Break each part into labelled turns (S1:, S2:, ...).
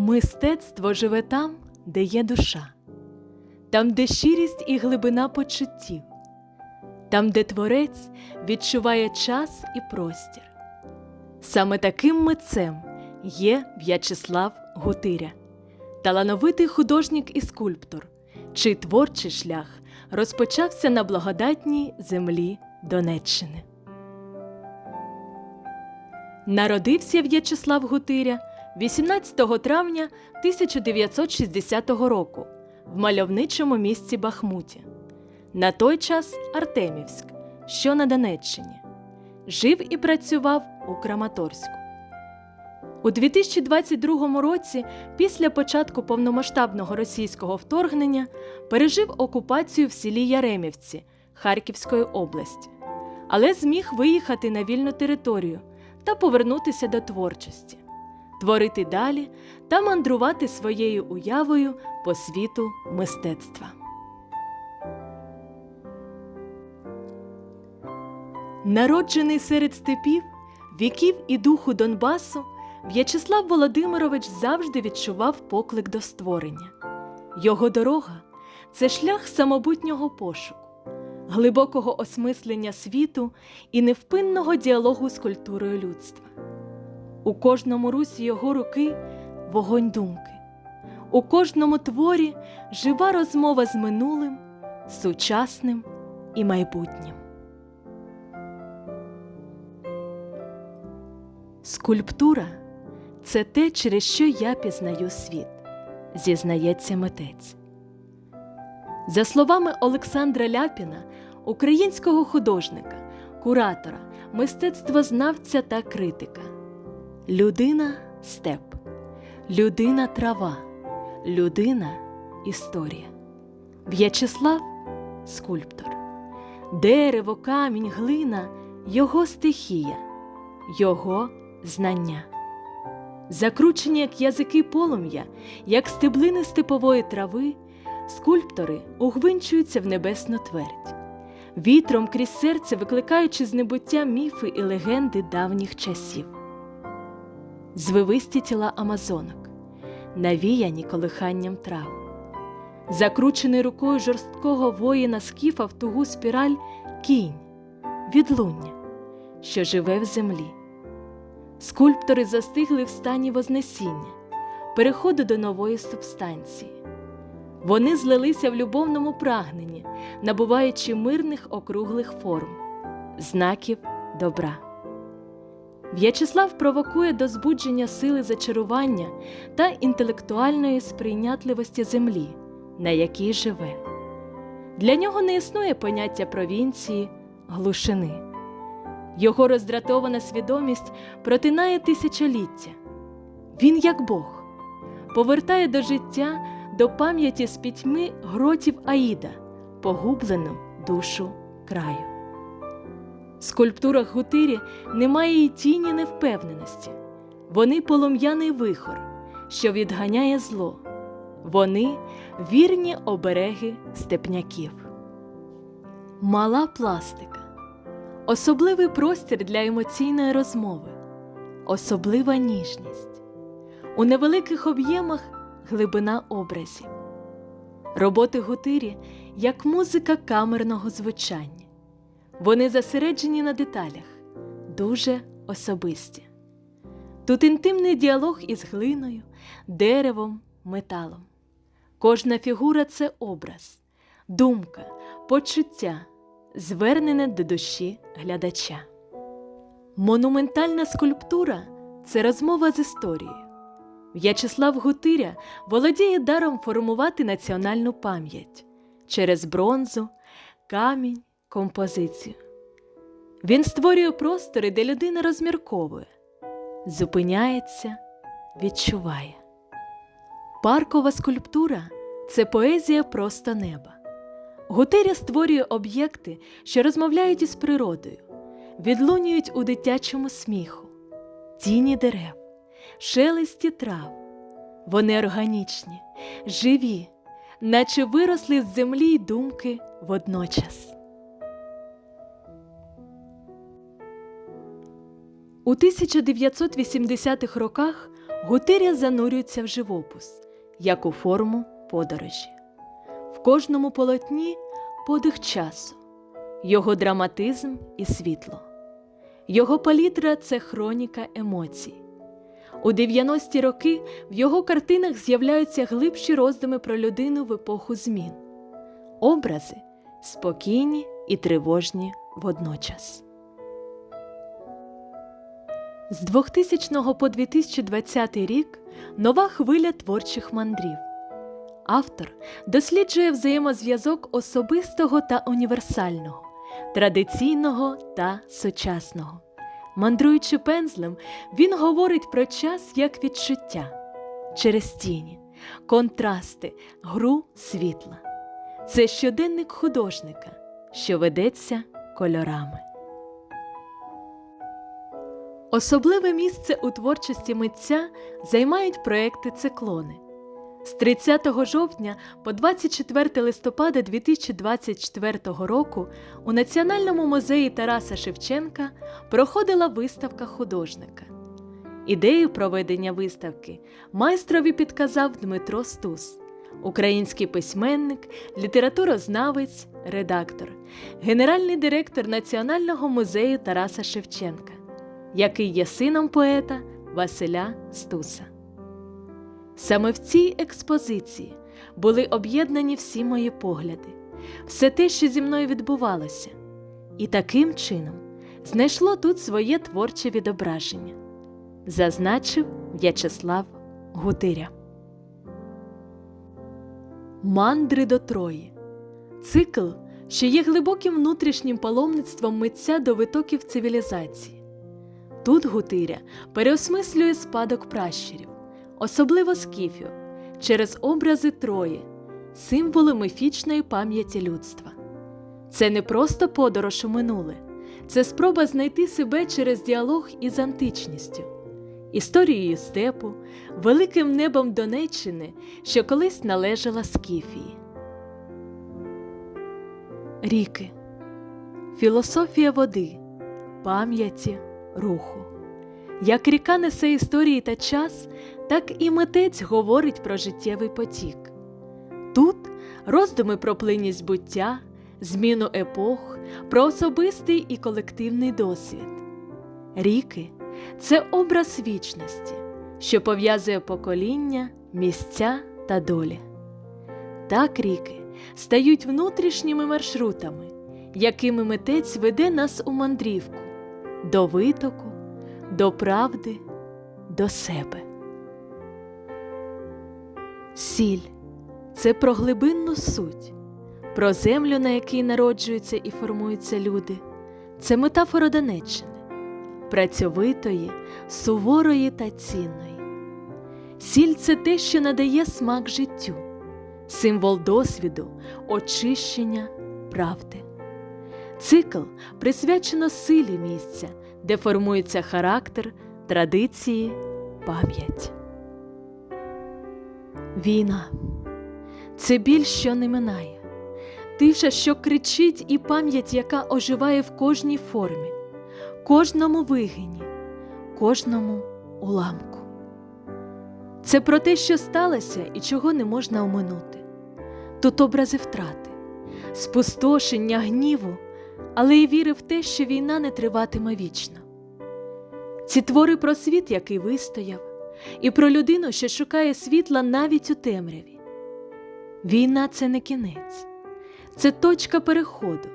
S1: Мистецтво живе там, де є душа, там, де щирість і глибина почуттів, там, де творець відчуває час і простір. Саме таким митцем є В'ячеслав Гутиря, талановитий художник і скульптор, чий творчий шлях розпочався на благодатній землі Донеччини. Народився В'ячеслав Гутиря 18 травня 1960 року в мальовничому місті Бахмуті. На той час Артемівськ, що на Донеччині. Жив і працював у Краматорську. У 2022 році, після початку повномасштабного російського вторгнення, пережив окупацію в селі Яремівці Харківської області, але зміг виїхати на вільну територію та повернутися до творчості, творити далі та мандрувати своєю уявою по світу мистецтва. Народжений серед степів, віків і духу Донбасу, В'ячеслав Володимирович завжди відчував поклик до створення. Його дорога це шлях самобутнього пошуку, глибокого осмислення світу і невпинного діалогу з культурою людства. У кожному русі його руки вогонь думки, у кожному творі жива розмова з минулим, сучасним і майбутнім. Скульптура це те, через що я пізнаю світ, зізнається митець. За словами Олександра Ляпіна, українського художника, куратора, мистецтвознавця та критика, людина степ, людина трава, людина історія. В'ячеслав скульптор, дерево, камінь, глина його стихія, його знання. Закручені як язики полум'я, як стеблини степової трави, скульптори угвинчуються в небесну твердь, вітром крізь серце викликаючи з небуття міфи і легенди давніх часів. Звивисті тіла амазонок, навіяні колиханням трав, закручений рукою жорсткого воїна скіфа в тугу спіраль кінь, відлуння, що живе в землі. Скульптори застигли в стані Вознесіння, переходу до нової субстанції. Вони злилися в любовному прагненні, набуваючи мирних округлих форм, знаків добра. В'ячеслав провокує до збудження сили зачарування та інтелектуальної сприйнятливості землі, на якій живе. Для нього не існує поняття провінції, глушини. Його роздратована свідомість протинає тисячоліття. Він, як Бог, повертає до життя, до пам'яті з пітьми гротів Аїда, погублену душу краю. В скульптурах Гутирі немає й тіні невпевненості. Вони полум'яний вихор, що відганяє зло. Вони вірні обереги степняків. Мала пластика особливий простір для емоційної розмови, особлива ніжність, у невеликих об'ємах глибина образів, роботи гутирі як музика камерного звучання. Вони зосереджені на деталях, дуже особисті. Тут інтимний діалог із глиною, деревом, металом. Кожна фігура це образ, думка, почуття звернене до душі глядача. Монументальна скульптура це розмова з історією. В'ячеслав Гутиря володіє даром формувати національну пам'ять через бронзу, камінь, композицію. Він створює простори, де людина розмірковує, зупиняється, відчуває. Паркова скульптура це поезія просто неба. Гутеря створює об'єкти, що розмовляють із природою, відлунюють у дитячому сміху, тіні дерев, шелесті трав. Вони органічні, живі, наче виросли з землі й думки водночас. У 1980-х роках Гутиря занурюється в живопис, як у форму подорожі. В кожному полотні подих часу, його драматизм і світло. Його палітра це хроніка емоцій. У 90-ті роки в його картинах з'являються глибші роздуми про людину в епоху змін. Образи спокійні і тривожні водночас. З 2000 по 2020 рік нова хвиля творчих мандрів. Автор досліджує взаємозв'язок особистого та універсального, традиційного та сучасного. Мандруючи пензлем, він говорить про час як відчуття через тіні, контрасти, гру світла. Це щоденник художника, що ведеться кольорами. Особливе місце у творчості митця займають проекти циклони. З 30 жовтня по 24 листопада 2024 року у Національному музеї Тараса Шевченка проходила виставка художника. Ідею проведення виставки майстрові підказав Дмитро Стус, український письменник, літературознавець, редактор, генеральний директор Національного музею Тараса Шевченка, який є сином поета Василя Стуса. Саме в цій експозиції були об'єднані всі мої погляди, все те, що зі мною відбувалося, і таким чином знайшло тут своє творче відображення, зазначив В'ячеслав Гутиря. Мандри до Трої цикл, що є глибоким внутрішнім паломництвом митця до витоків цивілізації. Тут Гутиря переосмислює спадок пращурів особливо скіфів, через образи Трої, символи міфічної пам'яті людства. Це не просто подорож у минуле, це спроба знайти себе через діалог із античністю, історією степу, великим небом Донеччини, що колись належала Скіфії. Ріки, філософія води, пам'яті, руху. Як ріка несе історії та час, так і митець говорить про життєвий потік. Тут роздуми про плинність буття, зміну епох, про особистий і колективний досвід. Ріки це образ вічності, що пов'язує покоління, місця та долі. Так ріки стають внутрішніми маршрутами, якими митець веде нас у мандрівку, до витоку, до правди, до себе. Сіль це про глибинну суть, про землю, на якій народжуються і формуються люди. Це метафора Донеччини, працьовитої, суворої та цінної. Сіль це те, що надає смак життю, символ досвіду, очищення, правди. Цикл присвячено силі місця, де формується характер, традиції, пам'ять. Війна це біль, що не минає, тиша, що кричить, і пам'ять, яка оживає в кожній формі, кожному вигині, кожному уламку. Це про те, що сталося і чого не можна оминути. Тут образи втрати, спустошення, гніву, але й віри в те, що війна не триватиме вічно. Ці твори про світ, який вистояв і про людину, що шукає світла навіть у темряві. Війна це не кінець, це точка переходу,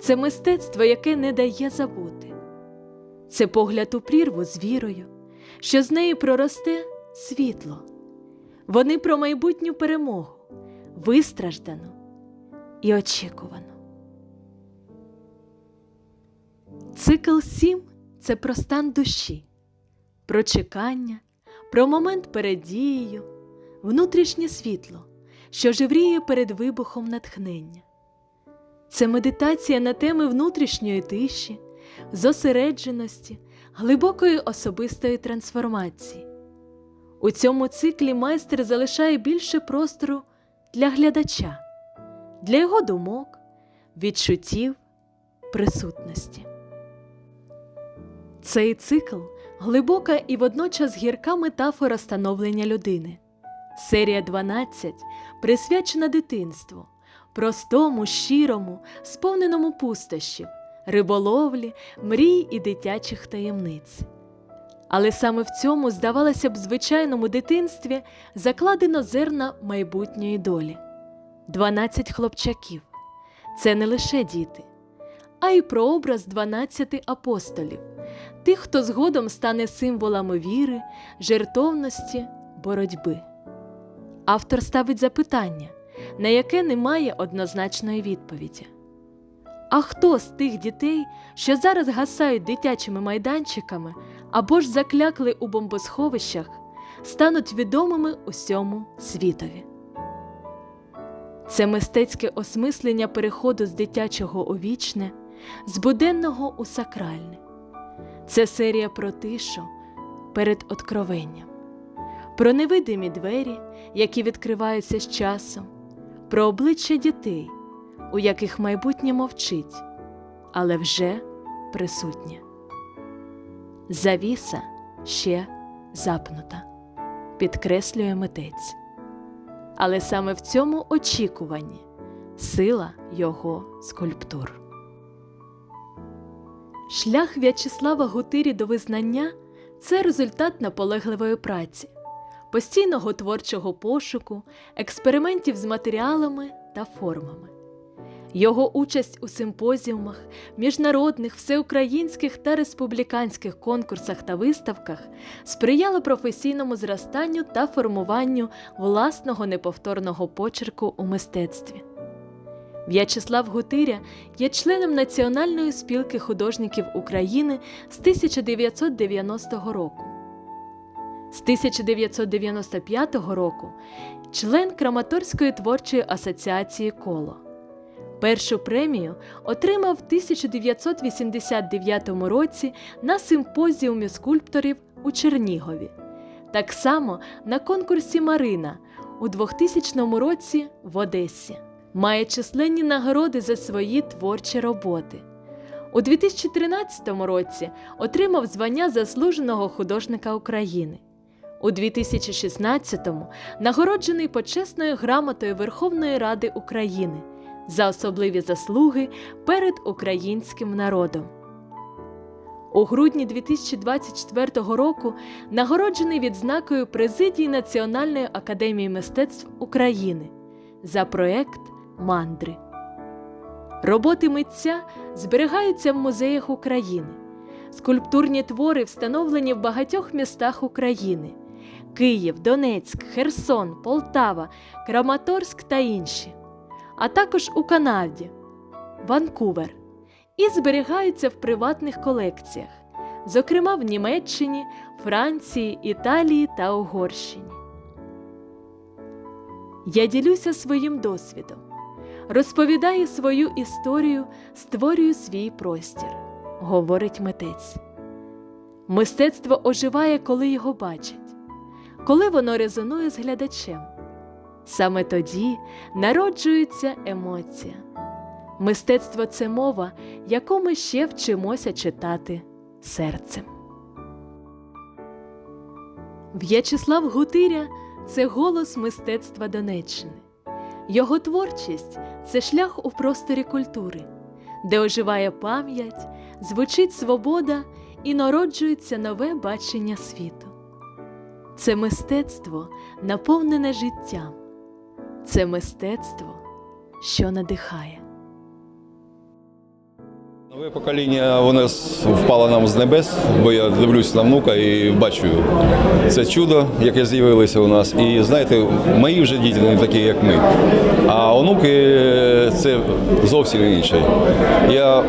S1: це мистецтво, яке не дає забути, це погляд у прірву з вірою, що з неї проросте світло. Вони про майбутню перемогу, вистраждану і очікувану. Цикл сім це про стан душі, про чекання, про момент перед дією, внутрішнє світло, що живріє перед вибухом натхнення. Це медитація на теми внутрішньої тиші, зосередженості, глибокої особистої трансформації. У цьому циклі майстер залишає більше простору для глядача, для його думок, відчуттів, присутності. Цей цикл глибока і водночас гірка метафора становлення людини. Серія 12 присвячена дитинству, простому, щирому, сповненому пустощів, риболовлі, мрій і дитячих таємниць. Але саме в цьому, здавалося б, звичайному дитинстві закладено зерна майбутньої долі. 12 хлопчаків це не лише діти, а й прообраз 12 апостолів, тих, хто згодом стане символами віри, жертовності, боротьби. Автор ставить запитання, на яке немає однозначної відповіді. А хто з тих дітей, що зараз гасають дитячими майданчиками або ж заклякли у бомбосховищах, стануть відомими усьому світові? Це мистецьке осмислення переходу з дитячого у вічне, з буденного у сакральне. Це серія про тишу перед откровенням, про невидимі двері, які відкриваються з часом, про обличчя дітей, у яких майбутнє мовчить, але вже присутнє. Завіса ще запнута, підкреслює митець. Але саме в цьому очікуванні сила його скульптур. Шлях В'ячеслава Гутирі до визнання це результат наполегливої праці, постійного творчого пошуку, експериментів з матеріалами та формами. Його участь у симпозіумах, міжнародних, всеукраїнських та республіканських конкурсах та виставках сприяла професійному зростанню та формуванню власного неповторного почерку у мистецтві. В'ячеслав Гутиря є членом Національної спілки художників України з 1990 року. З 1995 року член Краматорської творчої асоціації Коло. Першу премію отримав в 1989 році на симпозіумі скульпторів у Чернігові. Так само на конкурсі Марина у 2000 році в Одесі. Має численні нагороди за свої творчі роботи. У 2013 році отримав звання заслуженого художника України. У 2016-му нагороджений почесною грамотою Верховної Ради України за особливі заслуги перед українським народом. У грудні 2024 року нагороджений відзнакою Президії Національної академії мистецтв України за проект Мандри. Роботи митця зберігаються в музеях України. Скульптурні твори встановлені в багатьох містах України: Київ, Донецьк, Херсон, Полтава, Краматорськ та інші а також у Канаді, Ванкувер, і зберігаються в приватних колекціях, зокрема в Німеччині, Франції, Італії та Угорщині. Я ділюся своїм досвідом, розповідаю свою історію, створюю свій простір, говорить митець. Мистецтво оживає, коли його бачать, коли воно резонує з глядачем. Саме тоді народжується емоція. Мистецтво це мова, яку ми ще вчимося читати серцем. В'ячеслав Гутиря це голос мистецтва Донеччини. Його творчість це шлях у просторі культури, де оживає пам'ять, звучить свобода і народжується нове бачення світу. Це мистецтво наповнене життям. Це мистецтво, що надихає.
S2: Нове покоління воно впало нам з небес, бо я дивлюсь на внука і бачу це чудо, яке з'явилося у нас. І знаєте, мої вже діти не такі, як ми. А онуки це зовсім інше. Я,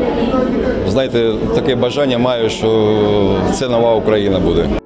S2: знаєте, таке бажання маю, що це нова Україна буде.